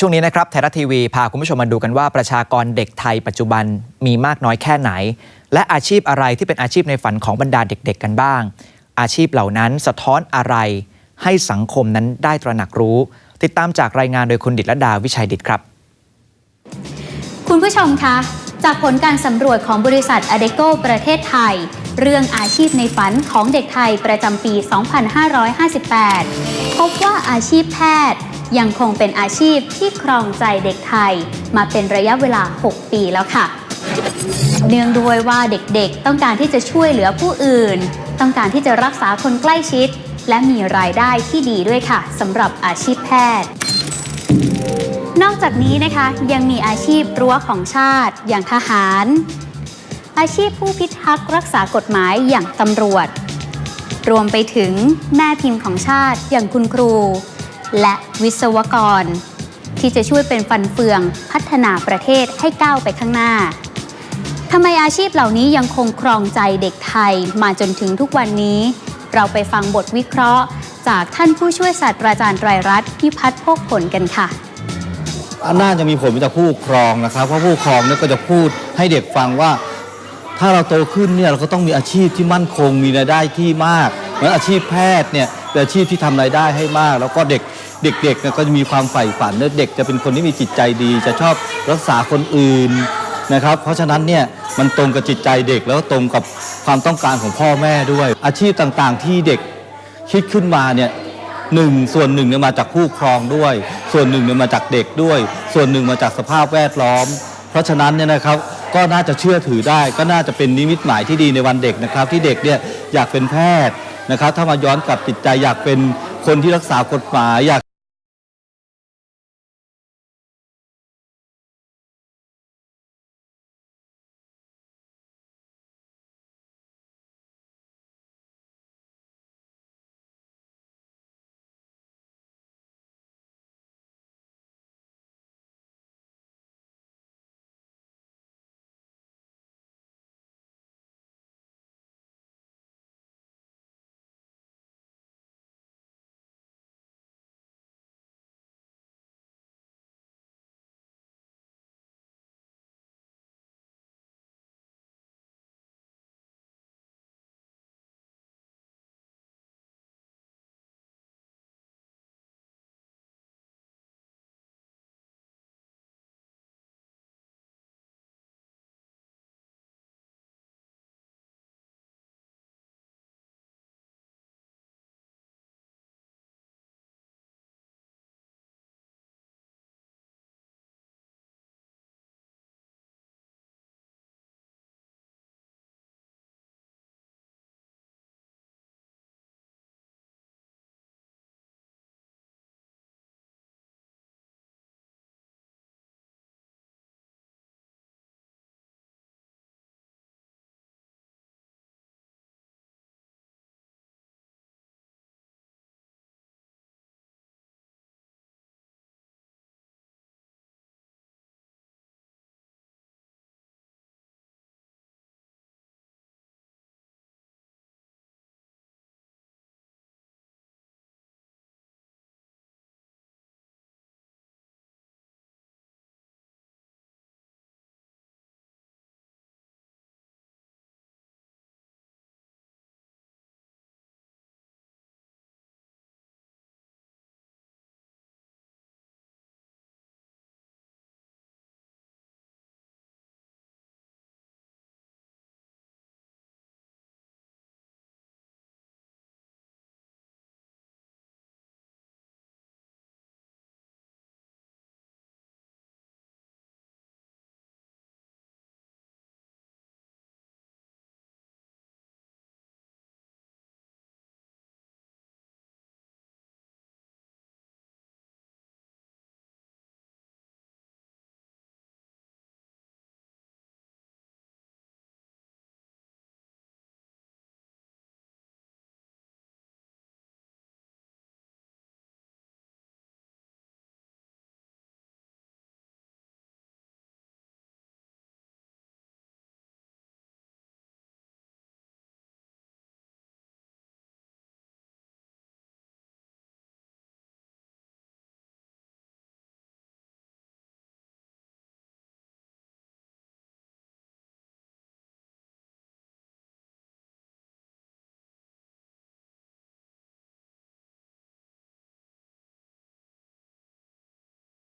ช่วงนี้นะครับไทยรัฐทีวีพาคุณผู้ชมมาดูกันว่าประชากรเด็กไทยปัจจุบันมีมากน้อยแค่ไหน และอาชีพอะไรที่เป็นอาชีพในฝันของบรรดาเด็ก ๆ กันบ้าง อาชีพเหล่านั้นสะท้อนอะไรให้สังคมนั้นได้ตระหนักรู้ ติดตามจากรายงานโดยคุณดิตรลดาวิชัยดิตครับ คุณผู้ชมคะ จากผลการสำรวจของบริษัทอเดโกประเทศไทย เรื่องอาชีพในฝันของเด็กไทยประจำปี 2558 พบว่าอาชีพแพทย์ ยังคงเป็นอาชีพที่ครองใจเด็กไทย มาเป็นระยะเวลา 6 ปีแล้วค่ะ เนื่องด้วยว่าเด็กๆ ต้องการที่จะช่วยเหลือผู้อื่น ต้องการที่จะรักษาคนใกล้ชิด และมีรายได้ที่ดีด้วยค่ะสำหรับอาชีพแพทย์นอกจากนี้นะคะยังมีอาชีพรั้วของชาติอย่างทหาร อาชีพผู้พิทักษ์รักษากฎหมายอย่างตำรวจ รวมไปถึงแม่พิมพ์ของชาติอย่างคุณครู และวิศวกร ที่จะช่วยเป็นฟันเฟืองพัฒนาประเทศให้ก้าวไปข้างหน้าทำไมอาชีพเหล่านี้ยังคงครองใจเด็กไทยมาจนถึงทุกวันนี้ เราไปฟังบทวิเคราะห์ จากท่านผู้ช่วยศาสตราจารย์ไตรรัตน์พิพัฒน์โภคผลกันค่ะน่าจะมีผลมาจากผู้ครองนะครับ เพราะผู้ครองเนี่ยก็จะพูดให้เด็กฟังว่า ถ้าเราโตขึ้นเนี่ยเราก็ต้องมีอาชีพที่มั่นคงมีรายได้ที่มาก เหมือนอาชีพแพทย์เนี่ย เป็นอาชีพที่ทำรายได้ให้มาก แล้วก็เด็กเด็กๆก็จะมีความใฝ่ฝันเด็กจะเป็นคนที่มีจิตใจดี จะชอบรักษาคนอื่นนะครับเพราะฉะนั้นเนี่ยมันตรงกับจิตใจเด็กแล้วตรงกับความต้องการของพ่อแม่ด้วย อาชีพต่างๆ ที่เด็กคิดขึ้นมาเนี่ยหนึ่งส่วนหนึ่งเนี่ยมาจากผู้ครองด้วย ส่วนหนึ่งเนี่ยมาจากเด็กด้วย ส่วนหนึ่งมาจากสภาพแวดล้อม เพราะฉะนั้นเนี่ยนะครับก็น่าจะเชื่อถือได้ ก็น่าจะเป็นนิมิตหมายที่ดีในวันเด็กนะครับ ที่เด็กเนี่ยอยากเป็นแพทย์ นะครับ ถ้ามาย้อนกลับจิตใจอยากเป็นคนที่รักษากฎหมายอยาก